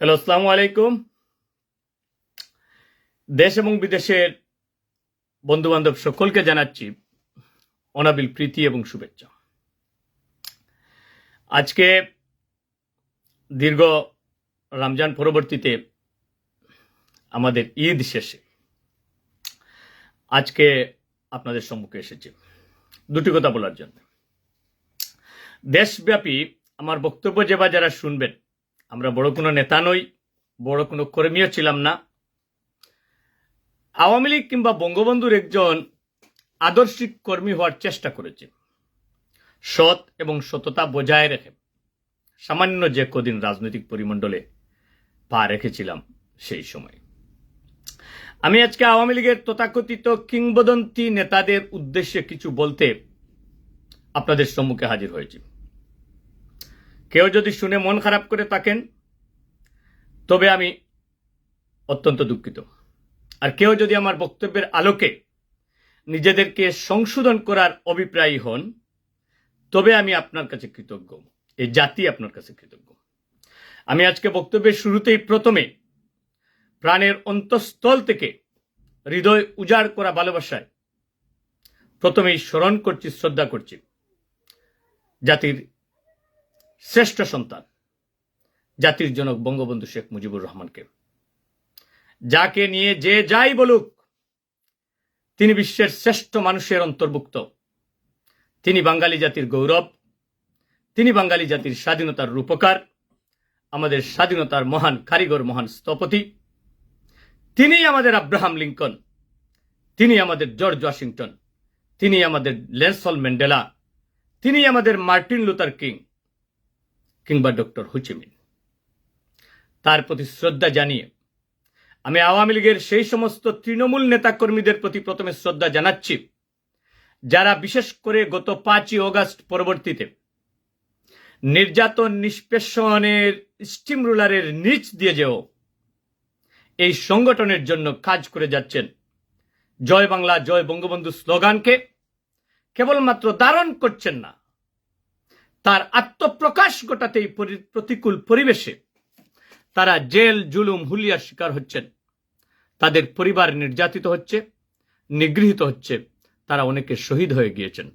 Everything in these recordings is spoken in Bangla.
হ্যালো আসসালামু আলাইকুম দেশ এবং বিদেশের বন্ধু বান্ধব সকলকে জানাচ্ছি অনাবিল প্রীতি এবং শুভেচ্ছা। আজকে দীর্ঘ রমজান পরবর্তীতে আমাদের ঈদ শেষে আজকে আপনাদের সম্মুখে এসেছি। দুটি কথা বলার জন্য। দেশব্যাপী আমার বক্তব্য যে বা যারা শুনবেন আমরা বড় কোনো নেতা নই, বড় কোনো কর্মীও ছিলাম না। আওয়ামী লীগ কিংবা বঙ্গবন্ধুর একজন আদর্শিক কর্মী হওয়ার চেষ্টা করেছে। সৎ এবং সততা বজায় রেখে সামান্য যে কদিন রাজনৈতিক পরিমণ্ডলে পা রেখেছিলাম সেই সময়। আমি আজকে আওয়ামী লীগের তথাকথিত কিংবদন্তি নেতাদের উদ্দেশ্যে কিছু বলতে আপনাদের সম্মুখে হাজির হয়েছি। কেউ যদি শুনে মন খারাপ করে থাকেন, তবে আমি অত্যন্ত দুঃখিত। আর কেউ যদি আমার বক্তব্যের আলোকে নিজেদেরকে সংশোধন করার অভিপ্রায়ী হন, তবে আমি আপনার কাছে কৃতজ্ঞ। এই জাতি আপনার কাছে কৃতজ্ঞ। আমি আজকে বক্তব্যের শুরুতেই প্রথমে প্রাণের অন্তঃস্থল থেকে হৃদয় উজাড় করা ভালোবাসায় প্রথমেই স্মরণ করছি, শ্রদ্ধা করছি জাতির শ্রেষ্ঠ সন্তান, জাতির জনক বঙ্গবন্ধু শেখ মুজিবুর রহমানকে। যাকে নিয়ে যে যাই বলুক, তিনি বিশ্বের শ্রেষ্ঠ মানুষের অন্তর্ভুক্ত। তিনি বাঙালি জাতির গৌরব, তিনি বাঙালি জাতির স্বাধীনতার রূপকার, আমাদের স্বাধীনতার মহান কারিগর, মহান স্থপতি। তিনি আমাদের আব্রাহাম লিঙ্কন তিনি আমাদের জর্জ ওয়াশিংটন তিনি আমাদের লেনসল ম্যান্ডেলা তিনি আমাদের মার্টিন লুথার কিং। কিংবা ডক্টর হুচিমিন তার প্রতি শ্রদ্ধা জানিয়ে আমি আওয়ামী লীগের সেই সমস্ত তৃণমূল নেতাকর্মীদের প্রতি প্রথমে শ্রদ্ধা জানাচ্ছি, যারা বিশেষ করে গত পাঁচই অগাস্ট পরবর্তীতে নির্যাতন নিষ্পেষণের স্টিম রুলারের নিচ দিয়ে যেও এই সংগঠনের জন্য কাজ করে যাচ্ছেন। জয় বাংলা, জয় বঙ্গবন্ধু স্লোগানকে কেবলমাত্র ধারণ করছেন না তার আত্মপ্রকাশ ঘটাতে এই পরি- প্রতিকূল পরিবেশে তারা জেল, জুলুম, হুলিয়ার শিকার হচ্ছেন। তাদের পরিবার নির্যাতিত হচ্ছে, নিগৃহীত হচ্ছে, তারা অনেকে শহীদ হয়ে গিয়েছেন।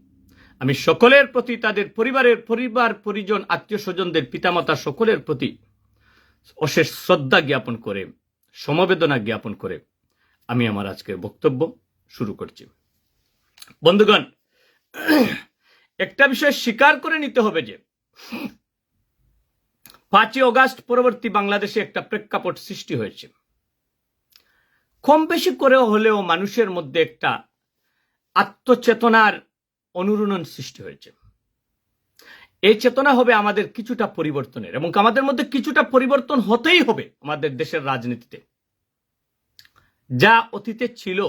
আমি সকলের প্রতি, তাদের পরিবারের পরিবার, পরিজন আত্মীয় স্বজনদের পিতামাতা সকলের প্রতি অশেষ শ্রদ্ধা জ্ঞাপন করে, সমবেদনা জ্ঞাপন করে আমি আমার আজকের বক্তব্য শুরু করছি। বন্ধুগণ একটা বিষয় স্বীকার করে নিতে হবে যে, পাঁচই অগাস্ট পরবর্তী বাংলাদেশে একটা প্রেক্ষাপট সৃষ্টি হয়েছে। কম বেশি করে হলেও মানুষের মধ্যে একটা আত্মচেতনার অনুরণন সৃষ্টি হয়েছে। এই চেতনা হবে আমাদের কিছুটা পরিবর্তনের এবং আমাদের মধ্যে কিছুটা পরিবর্তন হতেই হবে আমাদের দেশের রাজনীতিতে। যা অতীতে ছিল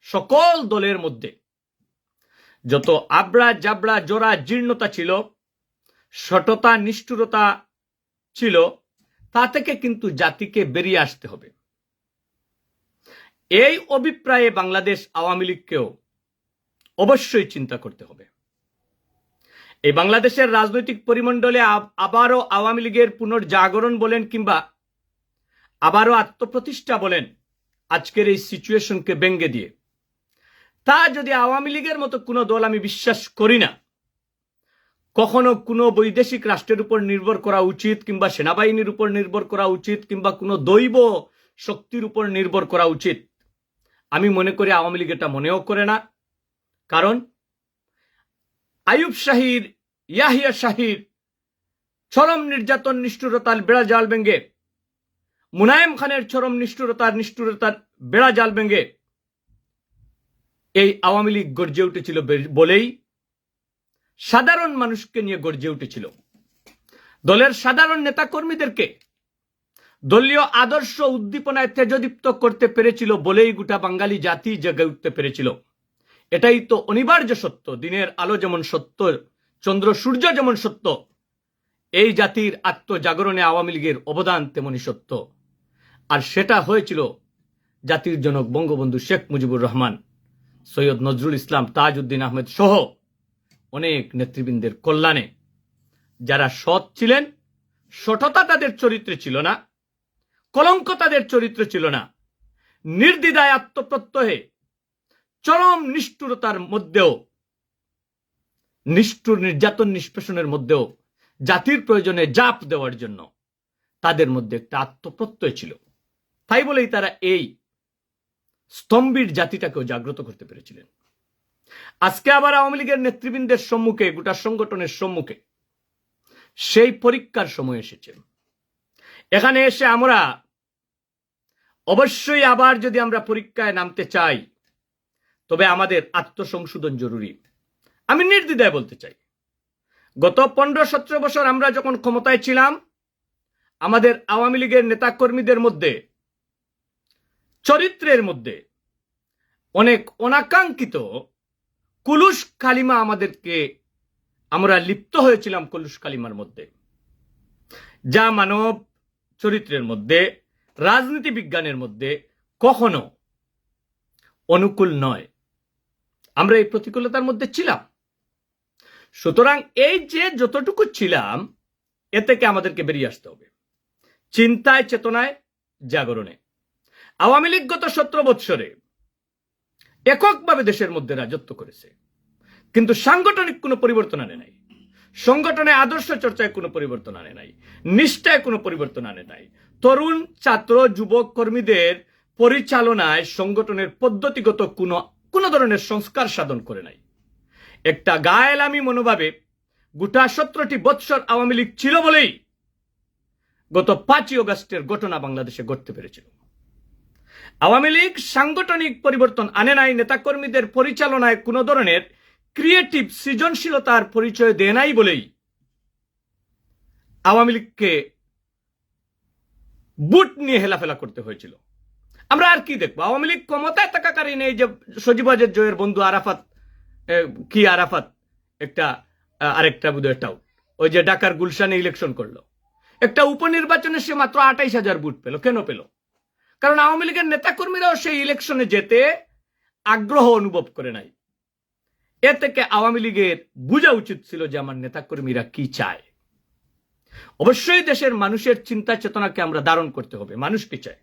সকল দলের মধ্যে যত আবড়া জাবড়া জোড়া জীর্ণতা ছিল সটতা নিষ্ঠুরতা ছিল, তা থেকে কিন্তু জাতিকে বেরিয়ে আসতে হবে। এই অভিপ্রায়ে বাংলাদেশ আওয়ামী লীগকেও অবশ্যই চিন্তা করতে হবে। এই বাংলাদেশের রাজনৈতিক পরিমণ্ডলে আবারও আওয়ামী লীগের পুনর্জাগরণ বলেন কিংবা আবারও আত্মপ্রতিষ্ঠা বলেন, আজকের এই সিচুয়েশনকে ব্যঙ্গে দিয়ে। তা যদি আওয়ামী লীগের মতো কোনো দল আমি বিশ্বাস করি না, কখনো কোনো বৈদেশিক রাষ্ট্রের উপর নির্ভর করা উচিত কিংবা সেনাবাহিনীর উপর নির্ভর করা উচিত কিংবা কোনো দৈব শক্তির উপর নির্ভর করা উচিত, আমি মনে করি আওয়ামী লীগ এটা মনেও করে না। কারণ আয়ুব শাহির, ইয়াহিয়া শাহির চরম নির্যাতন, নিষ্ঠুরতার বেড়া জাল ভেঙ্গে মুনায়েম খানের চরম নিষ্ঠুরতার নিষ্ঠুরতার বেড়া জাল ভেঙ্গে এই আওয়ামী লীগ গর্জে উঠেছিল বলেই সাধারণ মানুষকে নিয়ে গর্জে উঠেছিল। দলের সাধারণ নেতা কর্মীদেরকে দলীয় আদর্শ উদ্দীপনায় তেজদীপ্ত করতে পেরেছিল বলেই গোটা বাঙালি জাতি জেগে উঠতে পেরেছিল। এটাই তো অনিবার্য সত্য। দিনের আলো যেমন সত্য, চন্দ্র, সূর্য যেমন সত্য, এই জাতির আত্মজাগরণে আওয়ামী লীগের অবদান তেমনি সত্য। আর সেটা হয়েছিল জাতির জনক বঙ্গবন্ধু শেখ মুজিবুর রহমান। সৈয়দ নজরুল ইসলাম তাজউদ্দিন আহমেদ সহ অনেক নেতৃবৃন্দের কল্যাণে যারা সৎ ছিলেন সঠতা তাদের চরিত্রে ছিল না, কলঙ্ক তাদের চরিত্র ছিল না, নির্দ্বিধায় আত্মপ্রত্যয়ে, চরম নিষ্ঠুরতার মধ্যেও, নিষ্ঠুর নির্যাতন নিষ্পেষণের মধ্যেও, জাতির প্রয়োজনে জাপ দেওয়ার জন্য তাদের মধ্যে একটা আত্মপ্রত্যয় ছিল। তাই বলেই তারা এই স্তম্ভীর জাতিটাকেও জাগ্রত করতে পেরেছিলেন। আজকে আবার আওয়ামী লীগের নেতৃবৃন্দের সম্মুখে, গোটা সংগঠনের সম্মুখে সেই পরীক্ষার সময় এসেছে। এখানে এসে আমরা অবশ্যই আবার যদি আমরা পরীক্ষায় নামতে চাই, তবে আমাদের আত্মসংশোধন জরুরি। আমি নির্দ্বিধায় বলতে চাই, গত পনেরো সতেরো বছর আমরা যখন ক্ষমতায় ছিলাম, আমাদের আওয়ামী লীগের নেতাকর্মীদের মধ্যে চরিত্রের মধ্যে অনেক অনাকাঙ্ক্ষিত কুলুস কালিমা আমাদেরকে, আমরা লিপ্ত হয়েছিলাম কুলুস কালিমার মধ্যে। যা মানব চরিত্রের মধ্যে, রাজনীতি বিজ্ঞানের মধ্যে কখনো অনুকূল নয়। আমরা এই প্রতিকূলতার মধ্যে ছিলাম। সুতরাং এই যে যতটুকু ছিলাম, এ থেকে আমাদেরকে বেরিয়ে আসতে হবে। চিন্তায়, চেতনায়, জাগরণে। আওয়ামী লীগ গত সতেরো বৎসরে এককভাবে দেশের মধ্যে রাজত্ব করেছে। কিন্তু সাংগঠনিক কোনো পরিবর্তন আনে নাই। সংগঠনে আদর্শ চর্চায় কোনো পরিবর্তন আনে নাই। নিষ্ঠায় কোনো পরিবর্তন আনে নাই। তরুণ ছাত্র, যুবক কর্মীদের পরিচালনায় সংগঠনের পদ্ধতিগত কোনো কোনো ধরনের সংস্কার সাধন করে নাই। একটা গায়েলামি মনোভাবে গোটা সতেরোটি বৎসর আওয়ামী লীগ ছিল বলেই গত পাঁচই অগস্টের ঘটনা বাংলাদেশে ঘটতে পেরেছিল। আওয়ামী লীগ সাংগঠনিক পরিবর্তন আনে নাই, নেতাকর্মীদের পরিচালনায় কোনো ধরনের ক্রিয়েটিভ সৃজনশীলতার পরিচয় দেয় নাই বলেই আওয়ামী লীগকে বুট নিয়ে হেলাফেলা করতে হয়েছিল। আমরা আর কি দেখব? আওয়ামী লীগ ক্ষমতায় থাকাকালীন এই যে সজীবাজের জয়ের বন্ধু আরাফাত কি আরাফাত? একটা আরেকটা বোধহয় এটাও ওই যে ঢাকার গুলশানে ইলেকশন করল। একটা উপনির্বাচনে সে মাত্র আঠাইশ হাজার বুট পেল। কেন পেল? কারণ আওয়ামী লীগের নেতাকর্মীরাও সেই ইলেকশনে যেতে আগ্রহ অনুভব করে নাই। এ থেকে আওয়ামী লীগের বোঝা উচিত ছিল যে আমার নেতাকর্মীরা কি চায়। অবশ্যই দেশের মানুষের চিন্তা চেতনাকে আমরা ধারণ করতে হবে, মানুষ কি চায়?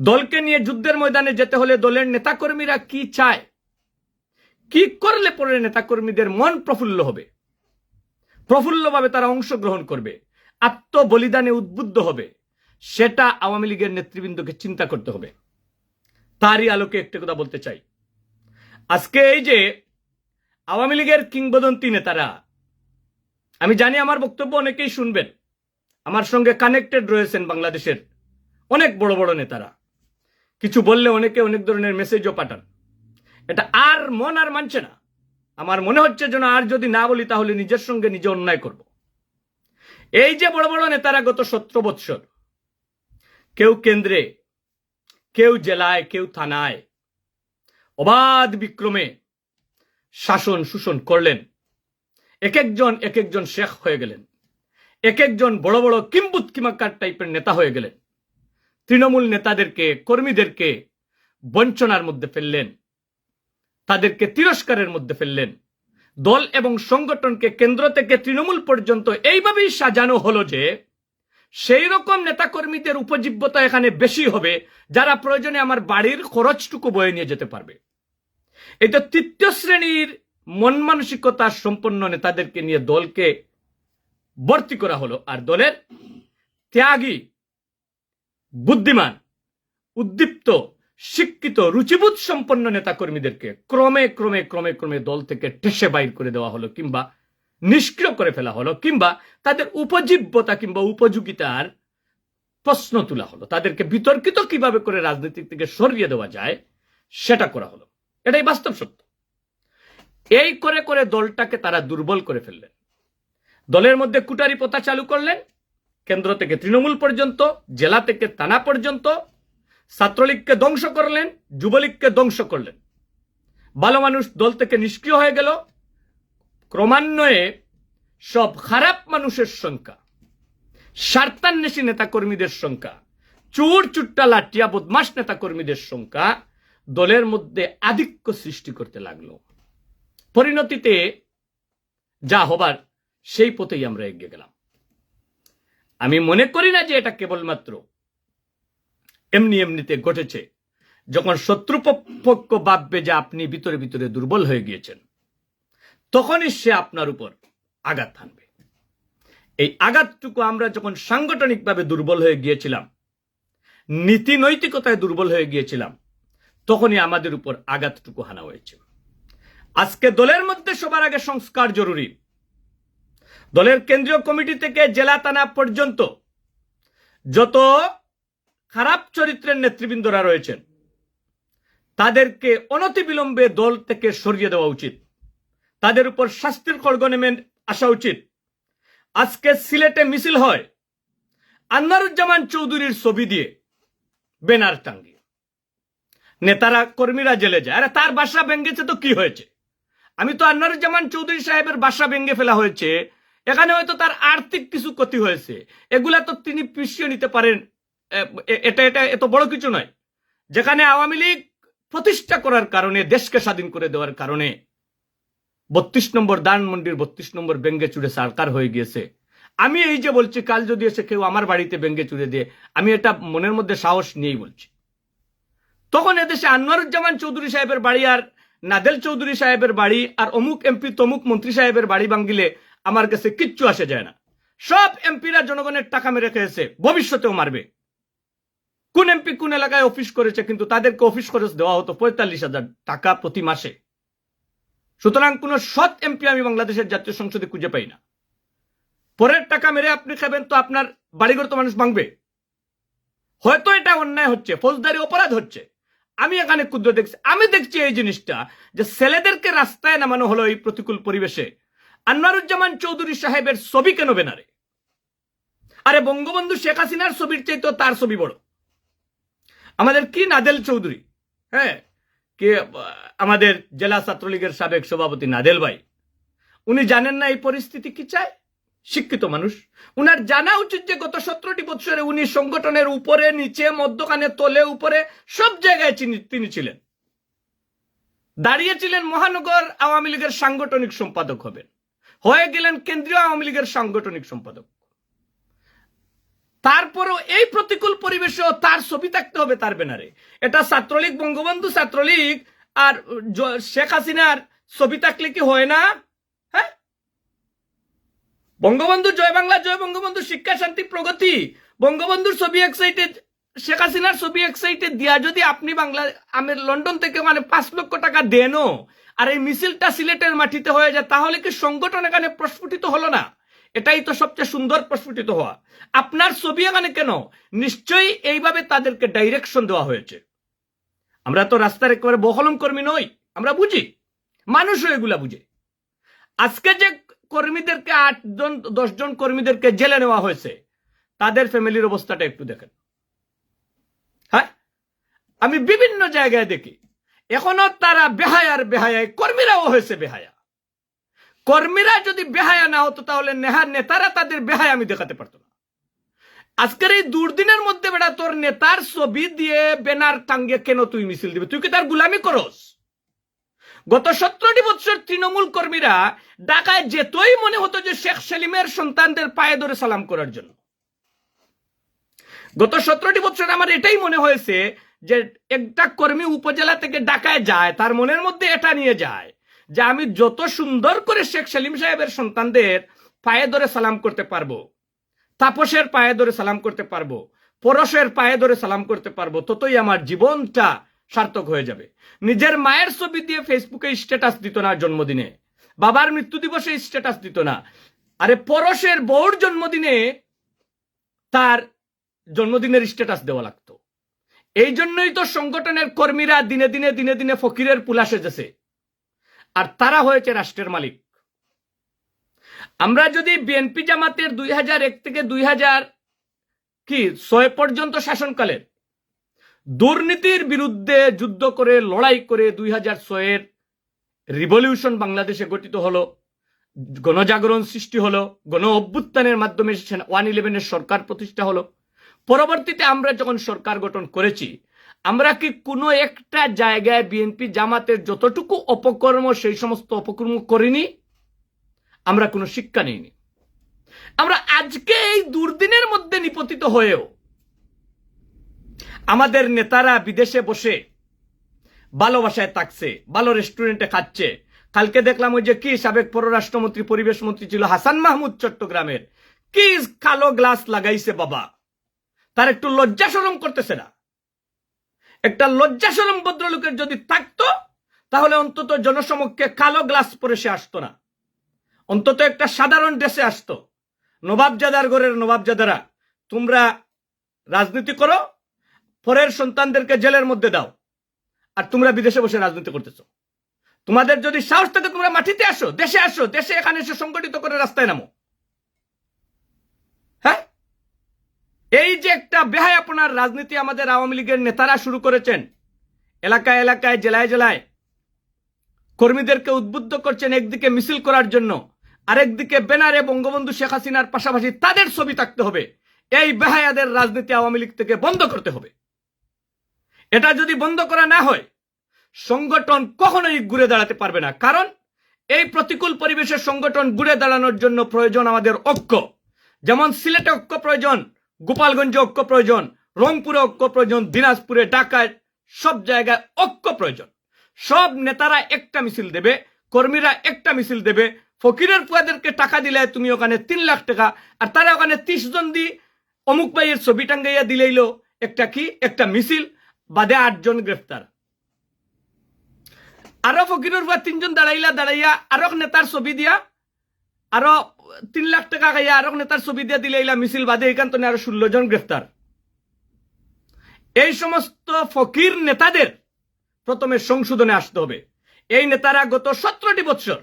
দলকে নিয়ে যুদ্ধের ময়দানে যেতে হলে দলের নেতাকর্মীরা কি চায়? কি করলে পরে নেতাকর্মীদের মন প্রফুল্ল হবে? প্রফুল্লভাবে তারা অংশগ্রহণ করবে, আত্মবলিদানে উদ্বুদ্ধ হবে। সেটা আওয়ামী লীগের নেতৃবৃন্দকে চিন্তা করতে হবে। তারই আলোকে একটা কথা বলতে চাই। আজকে এই যে আওয়ামী লীগের কিংবদন্তি নেতারা, আমি জানি আমার বক্তব্য অনেকেই শুনবেন, আমার সঙ্গে কানেক্টেড রয়েছেন বাংলাদেশের অনেক বড় বড় নেতারা। কিছু বললে অনেকে অনেক ধরনের মেসেজও পাঠান। এটা আর মন আর মানছে না। আমার মনে হচ্ছে যেন আর যদি না বলি, তাহলে নিজের সঙ্গে নিজে অন্যায় করব। এই যে বড় বড় নেতারা গত সতেরো বৎসর কেউ কেন্দ্রে, কেউ জেলায়, কেউ থানায়। অবাধ বিক্রমে শাসন শোষণ করলেন। এক একজন এক একজন শেখ হয়ে গেলেন। এক একজন বড় বড় কিম্বুত কিমাকার টাইপের নেতা হয়ে গেলেন। তৃণমূল নেতাদেরকে, কর্মীদেরকে বঞ্চনার মধ্যে ফেললেন। তাদেরকে তিরস্কারের মধ্যে ফেললেন। দল এবং সংগঠনকে কেন্দ্র থেকে তৃণমূল পর্যন্ত এইভাবেই সাজানো হলো যে সেই রকম নেতাকর্মীদের উপজীব্যতা এখানে বেশি হবে, যারা প্রয়োজনে আমার বাড়ির খরচটুকু বয়ে নিয়ে যেতে পারবে। এটা তৃতীয় শ্রেণির মন মানসিকতা সম্পন্ন নেতাদেরকে নিয়ে দলকে ভর্তি করা হলো, আর দলের ত্যাগী, বুদ্ধিমান, উদ্দীপ্ত, শিক্ষিত, রুচিবোধ সম্পন্ন নেতাকর্মীদেরকে ক্রমে ক্রমে ক্রমে ক্রমে দল থেকে ঠেসে বাইর করে দেওয়া হলো, কিংবা নিষ্ক্রিয় করে ফেলা হলো কিংবা তাদের উপজীব্যতা কিংবা উপযোগিতার প্রশ্ন তোলা হলো। তাদেরকে বিতর্কিত কীভাবে করে রাজনীতি থেকে সরিয়ে দেওয়া যায়, সেটা করা হলো। এটাই বাস্তব সত্য। এই করে করে দলটাকে তারা দুর্বল করে ফেললেন। দলের মধ্যে কুটারি প্রথা চালু করলেন। কেন্দ্র থেকে তৃণমূল পর্যন্ত, জেলা থেকে থানা পর্যন্ত ছাত্রলীগকে ধ্বংস করলেন, যুবলীগকে ধ্বংস করলেন। ভালো মানুষ দল থেকে নিষ্ক্রিয় হয়ে গেল। ক্রমান্বয়ে সব খারাপ মানুষের সংখ্যা, স্বার্থান্বেষী নেতাকর্মীদের সংখ্যা, চোর চুট্টা লাটিয়া বদমাস নেতাকর্মীদের সংখ্যা দলের মধ্যে আধিক্য সৃষ্টি করতে লাগল। পরিণতিতে যা হবার সেই পথেই আমরা এগিয়ে গেলাম। আমি মনে করি না যে এটা কেবলমাত্র এমনি এমনিতে ঘটেছে। যখন শত্রুপক্ষ ভাববে যে আপনি ভিতরে ভিতরে দুর্বল হয়ে গিয়েছেন তখনই সে আপনার উপর আঘাত হানবে। এই আঘাতটুকু আমরা যখন সাংগঠনিকভাবে দুর্বল হয়ে গিয়েছিলাম নীতি নৈতিকতায় দুর্বল হয়ে গিয়েছিলাম, তখনই আমাদের উপর আঘাতটুকু হানা হয়েছে। আজকে দলের মধ্যে সবার আগে সংস্কার জরুরি। দলের কেন্দ্রীয় কমিটি থেকে জেলা থানা পর্যন্ত যত খারাপ চরিত্রের নেতৃবৃন্দরা রয়েছেন, তাদেরকে অনতিবিলম্বে দল থেকে সরিয়ে দেওয়া উচিত। তাদের উপর শাস্তির খড়গ নেমে আসা উচিত। আজকে সিলেটে মিছিল হয় আন্নারুজ্জামান চৌধুরীর ছবি দিয়ে বেনার টাঙ্গিয়ে নেতারা, কর্মীরা জেলে যায়। আরে তার বাসা ভেঙ্গেছে তো কি হয়েছে? আমি তো আন্নারুজ্জামান চৌধুরী সাহেবের বাসা ভেঙ্গে ফেলা হয়েছে। এখানে হয়তো তার আর্থিক কিছু ক্ষতি হয়েছে। এগুলা তো তিনি পিছিয়ে নিতে পারেন। এটা এটা এত বড় কিছু নয়। যেখানে আওয়ামী লীগ প্রতিষ্ঠা করার কারণে, দেশকে স্বাধীন করে দেওয়ার কারণে বত্রিশ নম্বর দান দানমন্ডির বত্রিশ নম্বর বেঙ্গে চুড়ে সরকার হয়ে গিয়েছে। আমি এই যে বলছি, কাল যদি এসে কেউ আমার বাড়িতে বেঙ্গে চুড়ে দিয়ে, আমি এটা মনের মধ্যে সাহস নিয়েই বলছি। তখন এদেশে আনোয়ারুজ্জামান চৌধুরী সাহেবের বাড়ি আর নাদেল চৌধুরী সাহেবের বাড়ি আর অমুক এমপি তমুক মন্ত্রী সাহেবের বাড়ি ভাঙ্গিলে আমার কাছে কিচ্ছু আসে যায় না। সব এমপিরা জনগণের টাকা মেরে খেয়েছে, ভবিষ্যতেও মারবে। কোন এমপি কোন এলাকায় অফিস করেছে, কিন্তু তাদেরকে অফিস খরচ দেওয়া হতো পঁয়তাল্লিশ হাজার টাকা প্রতি মাসে। সুতরাং কোন সৎ এমপি আমি বাংলাদেশের জাতীয় সংসদে খুঁজে পাই না। পরের টাকা মেরে আপনি খাবেন তো আপনার বাড়িঘর তো মানুষ ভাঙবে। হয়তো এটা অন্যায় হচ্ছে, ফৌজদারি অপরাধ হচ্ছে। আমি এখানে ক্ষুদ্র দেখছি, আমি দেখছি এই জিনিসটা যে ছেলেদেরকে রাস্তায় নামানো হলো এই প্রতিকূল পরিবেশে। আনোয়ারুজ্জামান চৌধুরী সাহেবের ছবি কেন বেনারে? আরে বঙ্গবন্ধু শেখ হাসিনার ছবির চাইতে তার ছবি বড়। আমাদের কি নাদেল চৌধুরী? হ্যাঁ কে আমাদের জেলা ছাত্রলীগের সাবেক সভাপতি নাদেল ভাই। উনি জানেন না এই পরিস্থিতি কি চায়? শিক্ষিত মানুষ। উনার জানা উচিত যে গত সতেরোটি বছরে উনি সংগঠনের উপরে, নিচে, মধ্যখানে, তলে, উপরে সব জায়গায় তিনি ছিলেন। দাঁড়িয়েছিলেন মহানগর আওয়ামী লীগের সাংগঠনিক সম্পাদক হবেন। হয়ে গেলেন কেন্দ্রীয় আওয়ামী লীগের সাংগঠনিক সম্পাদক। তারপরও এই প্রতিকূল পরিবেশেও তার ছবি থাকতে হবে তার ব্যানারে। এটা ছাত্রলীগ, বঙ্গবন্ধু ছাত্রলীগ আর শেখ হাসিনার ছবি থাকলে কি হয় না? হ্যাঁ? বঙ্গবন্ধু জয় বাংলা, জয় বঙ্গবন্ধু শিক্ষা, শান্তি, প্রগতি। বঙ্গবন্ধুর ছবি এক সাইডে, শেখ হাসিনার ছবি এক সাইডে দিয়া যদি আপনি বাংলা, আমি লন্ডন থেকে মানে পাঁচ লক্ষ টাকা দেনও, আর এই মিছিলটা সিলেটের মাটিতে হয়ে যায়, তাহলে কি সংগঠন এখানে প্রস্ফুটিত হলো না? এটাই তো সবচেয়ে সুন্দর প্রস্ফুটিত হওয়া। আপনার ছবি এখানে কেন? নিশ্চয়ই এইভাবে তাদেরকে ডাইরেকশন দেওয়া হয়েছে। আমরা তো রাস্তার একেবারে বহলম কর্মী নই, আমরা বুঝি। মানুষও এগুলা বুঝে। আজকে যে কর্মীদেরকে আট জন দশ জন কর্মীদেরকে জেলে নেওয়া হয়েছে, তাদের ফ্যামিলির অবস্থাটা একটু দেখেন। হ্যাঁ? আমি বিভিন্ন জায়গায় দেখি। এখনও তারা বেহায়ার বেহায়ায় কর্মীরাও হয়েছে বেহায়া। কর্মীরা যদি বেহায়া না হতো, তাহলে নেহার নেতারা তাদের বেহায় আমি দেখাতে পারতো না। আজকের এই দুর্দিনের মধ্যে বেড়া তোর নেতার ছবি দিয়ে বেনার টাঙ্গে কেন তুই মিছিল দিবে? তুই কি তার গুলামি করস? গত সতেরোটি বছর তৃণমূল কর্মীরা ঢাকায় যেতই মনে হতো যে শেখ সেলিমের সন্তানদের পায়ে ধরে সালাম করার জন্য। গত সতেরোটি বছর আমার এটাই মনে হয়েছে যে একটা কর্মী উপজেলা থেকে ঢাকায় যায়, তার মনের মধ্যে এটা নিয়ে যায়। যে আমি যত সুন্দর করে শেখ সেলিম সাহেবের সন্তানদের পায়ে ধরে সালাম করতে পারব, তাপসের পায়ে ধরে সালাম করতে পারব, পরশের পায়ে ধরে সালাম করতে পারব, ততই আমার জীবনটা সার্থক হয়ে যাবে। নিজের মায়ের ছবি দিয়ে ফেসবুকে স্ট্যাটাস দিত না জন্মদিনে, বাবার মৃত্যু দিবসে স্ট্যাটাস দিত না। আরে পরশের বউর জন্মদিনে তার জন্মদিনের স্ট্যাটাস দেওয়া লাগতো। এই জন্যই তো সংগঠনের কর্মীরা দিনে দিনে দিনে দিনে ফকিরের পুলা সেজেছে আর তারা হয়েছে রাষ্ট্রের মালিক। আমরা যদি বিএনপি জামাতের দুই হাজার এক থেকে দুই হাজার কি ছয় পর্যন্ত শাসনকালের দুর্নীতির বিরুদ্ধে যুদ্ধ করে, লড়াই করে দুই হাজার ছয়ের রিভলিউশন বাংলাদেশে গঠিত হলো, গণজাগরণ সৃষ্টি হলো, গণ অভ্যুত্থানের মাধ্যমে ওয়ান ইলেভেনের সরকার প্রতিষ্ঠা হলো। পরবর্তীতে আমরা যখন সরকার গঠন করেছি আমরা কি কোনো একটা জায়গায় বিএনপি জামাতের যতটুকু অপকর্ম, সেই সমস্ত অপকর্ম করিনি? আমরা কোনো শিক্ষা নিইনি। আমরা আজকে এই দুর্দিনের মধ্যে নিপতিত হয়েও আমাদের নেতারা বিদেশে বসে ভালোবাসায় থাকছে, ভালো রেস্টুরেন্টে খাচ্ছে। কালকে দেখলাম ওই যে কি সাবেক পররাষ্ট্রমন্ত্রী, পরিবেশ মন্ত্রী ছিল হাসান মাহমুদ চট্টগ্রামের। কি কালো গ্লাস লাগাইছে বাবা। তার একটু লজ্জা সরম করতেছে না। একটা লজ্জা সরম ভদ্রলোকের যদি থাকতো, তাহলে অন্তত জনসমক্ষে কালো গ্লাস পরে সে আসতো না। অন্তত একটা সাধারণ ড্রেসে আসতো। নবাবজাদার ঘরের নবাবজাদারা, তোমরা রাজনীতি করো, পরের সন্তানদেরকে জেলের মধ্যে দাও, আর তোমরা বিদেশে বসে রাজনীতি করতেছো। তোমাদের যদি সাহস থাকে তোমরা মাটিতে আসো, দেশে আসো, দেশে এখানে এসে সংগঠিত করে রাস্তায় নামো হ্যাঁ এই যে একটা বেহায় আপনার রাজনীতি আমাদের আওয়ামী লীগের নেতারা শুরু করেছেন, এলাকায় এলাকায়, জেলায় জেলায়, কর্মীদেরকে উদ্বুদ্ধ করছেন একদিকে মিছিল করার জন্য, আরেকদিকে ব্যানারে বঙ্গবন্ধু শেখ হাসিনার পাশাপাশি তাদের ছবি থাকতে হবে। এই বেহায়াদের রাজনীতি আওয়ামী লীগ থেকে বন্ধ করতে হবে। এটা যদি বন্ধ করা না হয়, সংগঠন কখনোই ঘুরে দাঁড়াতে পারবে না। কারণ এই প্রতিকূল পরিবেশের সংগঠন ঘুরে দাঁড়ানোর জন্য প্রয়োজন আমাদের ঐক্য। যেমন সিলেটে ঐক্য প্রয়োজন গোপালগঞ্জে ঐক্য প্রয়োজন, রংপুরে ঐক্য প্রয়োজন, দিনাজপুরে ঢাকায় সব জায়গায় ঐক্য প্রয়োজন। সব নেতারা একটা মিছিল দেবে, কর্মীরা একটা মিছিল দেবে, ফকিরের পুয়াদেরকে টাকা দিলে তুমি ওখানে তিন লাখ টাকা, আর তারা ওখানে ত্রিশ জন দি অমুক ভাইয়ের ছবি টাঙ্গাইয়া দিলেইলো। একটা কি? একটা মিছিল, বাদে আটজন গ্রেফতার। আরও ফকিরের পুয়া তিনজন দাঁড়াইলা, দাঁড়াইয়া আরও নেতার ছবি দিয়া, আরও তিন লাখ টাকা খাইয়া আরও নেতার ছবি দিয়া দিলেইলা মিছিল বাদে এখান থেকে আরও ষোলো জন গ্রেফতার। এই সমস্ত ফকির নেতাদের প্রথমে সংশোধনে আসতে হবে। এই নেতারা গত সতেরোটি বৎসর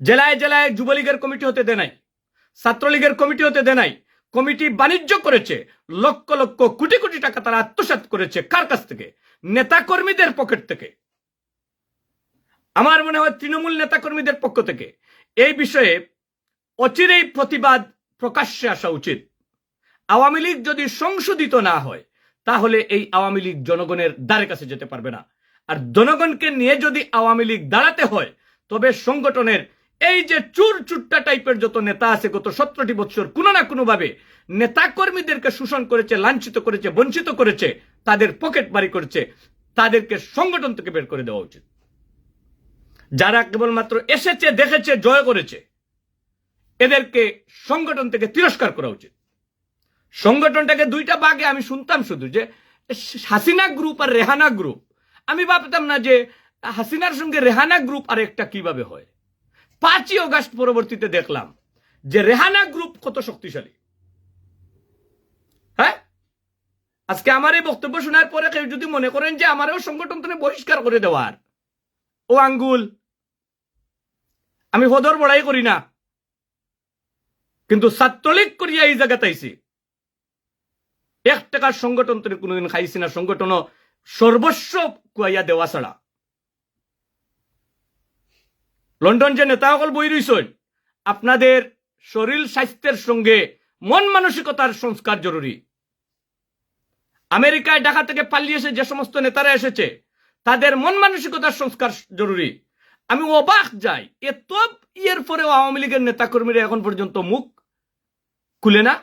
জেলায় জেলায় যুবলীগের কমিটি হতে দেয় নাই, ছাত্রলীগের কমিটি হতে দেয় নাই, কমিটি বাণিজ্য করেছে, লক্ষ লক্ষ কোটি কোটি টাকা তারা আত্মসাৎ করেছে কার কাছ থেকে? নেতা কর্মীদের পকেট থেকে। আমার মনে হয় তৃণমূল নেতা কর্মীদের পক্ষ থেকে। এই বিষয়ে অচিরেই প্রতিবাদ প্রকাশ্যে আসা উচিত। আওয়ামী লীগ যদি সংশোধিত না হয়, তাহলে এই আওয়ামী লীগ জনগণের দ্বারে কাছে যেতে পারবে না। আর জনগণকে নিয়ে যদি আওয়ামী লীগ দাঁড়াতে হয়, তবে সংগঠনের এই যে চুর চুট্টা টাইপের যত নেতা আছে, গত সতেরোটি বছর কোনো না কোনো ভাবে নেতা কর্মীদেরকে শোষণ করেছে, লাঞ্ছিত করেছে, বঞ্চিত করেছে, তাদের পকেট বাড়ি করেছে, তাদেরকে সংগঠন থেকে বের করে দেওয়া উচিত। যারা কেবলমাত্র এসেছে, দেখেছে, জয় করেছে এদেরকে সংগঠন থেকে তিরস্কার করা উচিত। সংগঠনটাকে দুইটা ভাগে আমি শুনতাম শুধু যে, হাসিনা গ্রুপ আর রেহানা গ্রুপ আমি ভাবতাম না যে, হাসিনার সঙ্গে রেহানা গ্রুপ আর একটা কীভাবে হয়। পাঁচই অগাস্ট পরবর্তীতে দেখলাম যে রেহানা গ্রুপ কত শক্তিশালী। হ্যাঁ? আজকে আমার এই বক্তব্য শোনার পরে কেউ যদি মনে করেন যে আমারও সংগঠন থেকে বহিষ্কার করে দেওয়ার। ও আঙ্গুল। আমি হদর বড়াই করি না। কিন্তু ছাত্রলীগ করিয়া এই জায়গাতে আইছি। এক টাকার সংগঠন তুমি কোনোদিন খাইছি না সংগঠন সর্বস্ব কুয়াইয়া দেওয়া ছাড়া। লন্ডন যে নেতাসকল বই রইছেন, আপনাদের শরীর স্বাস্থ্যের সঙ্গে মন মানসিকতার সংস্কার জরুরি। আমেরিকায় ঢাকা থেকে পালিয়ে এসে যে সমস্ত নেতারা এসেছে, তাদের মন মানসিকতার সংস্কার জরুরি। আমি অবাক যাই, এত ইয়ের পরেও আওয়ামী লীগের নেতাকর্মীরা এখন পর্যন্ত মুখ খুলে না?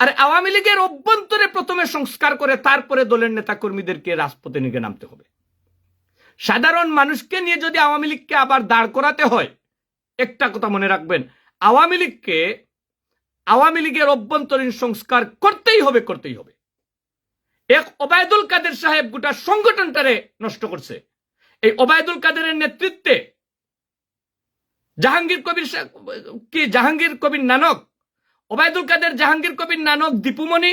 আর আওয়ামী লীগের অভ্যন্তরে প্রথমে সংস্কার করে তারপরে দলের নেতা কর্মীদেরকে রাজপথে নিয়ে নামতে হবে। সাধারণ মানুষকে নিয়ে যদি আওয়ামী লীগকে আবার দাঁড় করাতে হয়, একটা কথা মনে রাখবেন, আওয়ামী লীগকে আওয়ামী লীগের অভ্যন্তরীণ সংস্কার করতেই হবে করতেই হবে। এক ওবায়দুল কাদের সাহেব গোটা সংগঠনটারে নষ্ট করছে। এই ওবায়দুল কাদেরের নেতৃত্বে জাহাঙ্গীর কবির কি, জাহাঙ্গীর কবির নানক ওবায়দুল কাদের জাহাঙ্গীর কবির নানক দীপুমণি,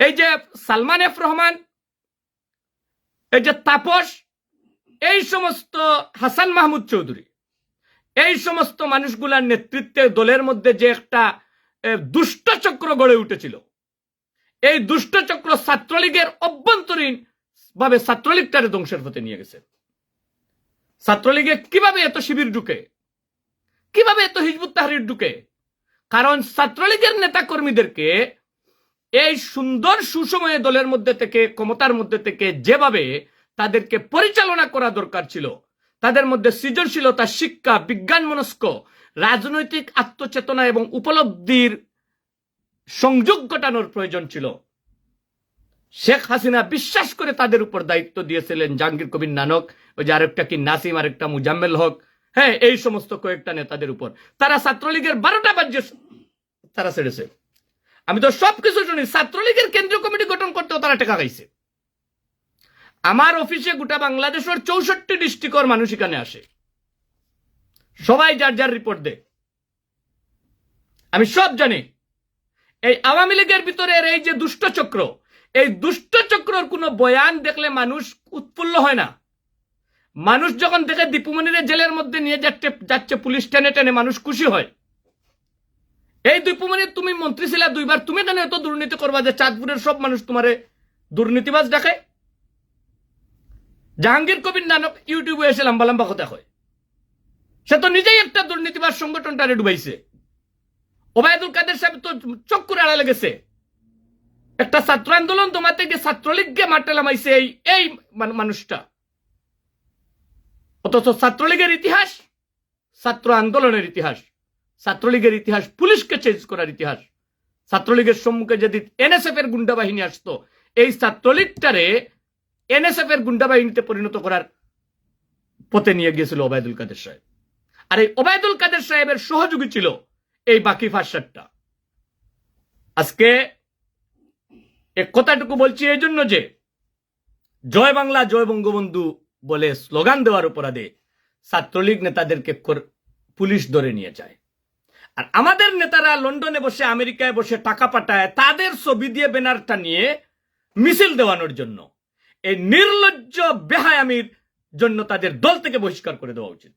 এই যে সালমান এফ রহমান, এই যে তাপস, এই সমস্ত হাসান মাহমুদ চৌধুরী, এই সমস্ত মানুষগুলার নেতৃত্বে দলের মধ্যে যে একটা দুষ্ট চক্র গড়ে উঠেছিল। এই দুষ্ট চক্র ছাত্রলীগের অভ্যন্তরীণ ভাবে ছাত্রলীগ ছাত্রলীগটারে ধ্বংসের পথে নিয়ে গেছে। ছাত্রলীগে কীভাবে এত শিবির ঢুকে? কীভাবে এত হিজবুত তাহরির ঢুকে? কারণ ছাত্রলীগের নেতা কর্মীদেরকে এই সুন্দর সুসময়ে দলের মধ্যে থেকে, ক্ষমতার মধ্যে থেকে যেভাবে তাদেরকে পরিচালনা করা দরকার ছিল, তাদের মধ্যে সৃজনশীলতা, শিক্ষা বিজ্ঞান মনস্ক রাজনৈতিক আত্মচেতনা এবং উপলব্ধির সংযোগ ঘটানোর প্রয়োজন ছিল। শেখ হাসিনা বিশ্বাস করে তাদের উপর দায়িত্ব দিয়েছিলেন জাহাঙ্গীর কবির নানক, ওই যে আরেকটা কি, নাসিম, আরেকটা মুজাম্মেল হক। হ্যাঁ এই সমস্ত কয়েকটা নেতাদের উপর। তারা ছাত্রলীগের বারোটা বাজ্য তারা ছেড়েছে। আমি তো সবকিছু শুনি, ছাত্রলীগের কেন্দ্রীয় কমিটি গঠন করতেও তারা টাকা খাইছে। আমার অফিসে গোটা বাংলাদেশের চৌষট্টি ডিস্ট্রিক্টর মানুষ এখানে আসে। সবাই যার যার রিপোর্ট দেয়। আমি সব জানি। এই আওয়ামী লীগের ভিতরের এই যে দুষ্ট চক্র, এই দুষ্ট চক্রর কোনো বয়ান দেখলে মানুষ উৎফুল্ল হয় না। মানুষ যখন দেখে দীপুমণিরে জেলের মধ্যে নিয়ে যাচ্ছে যাচ্ছে পুলিশ টেনে টেনে, মানুষ খুশি হয়। এই দীপুমণি, তুমি মন্ত্রী ছিলা দুইবার, তুমি কেন এত দুর্নীতি করবা যে চাঁদপুরের সব মানুষ তোমারে দুর্নীতিবাজ ডাকে জাহাঙ্গীর কবির নানক ইউটিউবে এসে লম্বা লম্বা কথা হয় সে তো নিজেই একটা দুর্নীতিবাজ সংগঠনটারে ডুবাইছে। ওবায়দুল কাদের সাহেব তো চক্কুর আড়ালে গেছে। একটা ছাত্র আন্দোলন তোমাতে গিয়ে ছাত্রলীগকে মাঠে নামাইছে এই এই মানুষটা। অথচ ছাত্রলীগের ইতিহাস, ছাত্র আন্দোলনের ইতিহাস, ছাত্রলীগের ইতিহাস পুলিশকে চেঞ্জ করার ইতিহাস। ছাত্রলীগের সম্মুখে যদি এনএসএফ এর গুন্ডা বাহিনী আসতো, এই ছাত্রলীগটারে এনএসএফ এর গুন্ডা বাহিনীতে পরিণত করার পথে নিয়ে গিয়েছিল ওবায়দুল কাদের সাহেব। আর এই ওবায়দুল কাদের সাহেবের সহযোগী ছিল এই বাকি ফাঁসারটা আজকে এক কথাটুকু বলছি এই জন্য যে, জয় বাংলা, জয় বঙ্গবন্ধু বলে স্লোগান দেওয়ার অপরাধে ছাত্রলীগ নেতাদেরকে পুলিশ ধরে নিয়ে যায়। আর আমাদের নেতারা লন্ডনে বসে, আমেরিকায় বসে টাকা পাঠায়, তাদের ছবি দিয়ে ব্যানারটা নিয়ে মিছিল দেওয়ানোর জন্য। এই নির্লজ্জ, বেহায়ামির জন্য তাদের দল থেকে বহিষ্কার করে দেওয়া উচিত।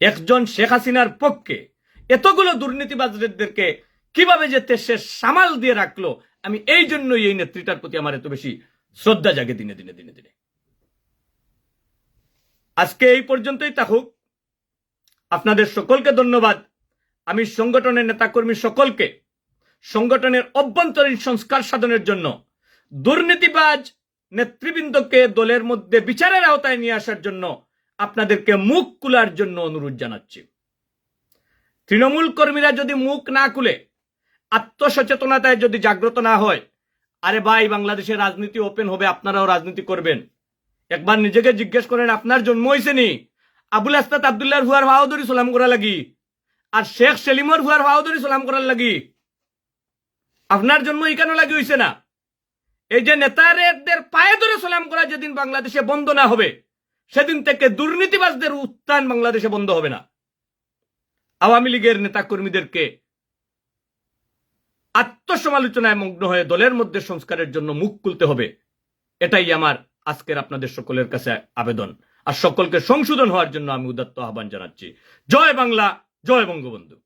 একজন শেখ হাসিনার পক্ষে এতগুলো দুর্নীতিবাজদেরকে কীভাবে যে সে সামাল দিয়ে রাখল, আমি এই জন্যই এই নেত্রীটার প্রতি আমার এত বেশি শ্রদ্ধা জাগে দিনে দিনে দিনে দিনে। আজকে এই পর্যন্তই থাকুক। আপনাদের সকলকে ধন্যবাদ। আমি সংগঠনের নেতাকর্মী সকলকে সংগঠনের অভ্যন্তরীণ সংস্কার সাধনের জন্য দুর্নীতিবাজ নেতৃবৃন্দকে দলের মধ্যে বিচারের আওতায় নিয়ে আসার জন্য আপনাদেরকে মুখ কুলার জন্য অনুরোধ জানাচ্ছি। তৃণমূল কর্মীরা যদি মুখ না খুলে, আত্মসচেতনতায় যদি জাগ্রত না হয়, আরে ভাই, বাংলাদেশের রাজনীতি ওপেন হবে, আপনারাও রাজনীতি করবেন। একবার নিজেকে জিজ্ঞেস করেন, আপনার জন্ম হয়েছে নি? আবুল আস্তাদ আবদুল্লাহ হুয়ার ভাওদরি সালাম করা লাগি। আর শেখ সেলিমর হুয়ার ভাওদরি সালাম করার লাগি। আপনার জন্ম এখানে লাগি হয়েছে না? এই যে নেতারেদের পায়ে ধরে সালাম করা যেদিন বাংলাদেশে বন্ধ না হবে, সেদিন থেকে দুর্নীতিবাজদের উত্থান বাংলাদেশে বন্ধ হবে না। আওয়ামী লীগের নেতা কর্মীদেরকে আত্মসমালোচনায় মগ্ন হয়ে দলের মধ্যে সংস্কারের জন্য মুখ খুলতে হবে। এটাই আমার আজকের আপনাদের সকলের কাছে আবেদন। আর সকলকে সংশোধন হওয়ার জন্য আমি উদাত্ত আহ্বান জানাচ্ছি। জয় বাংলা, জয় বঙ্গবন্ধু।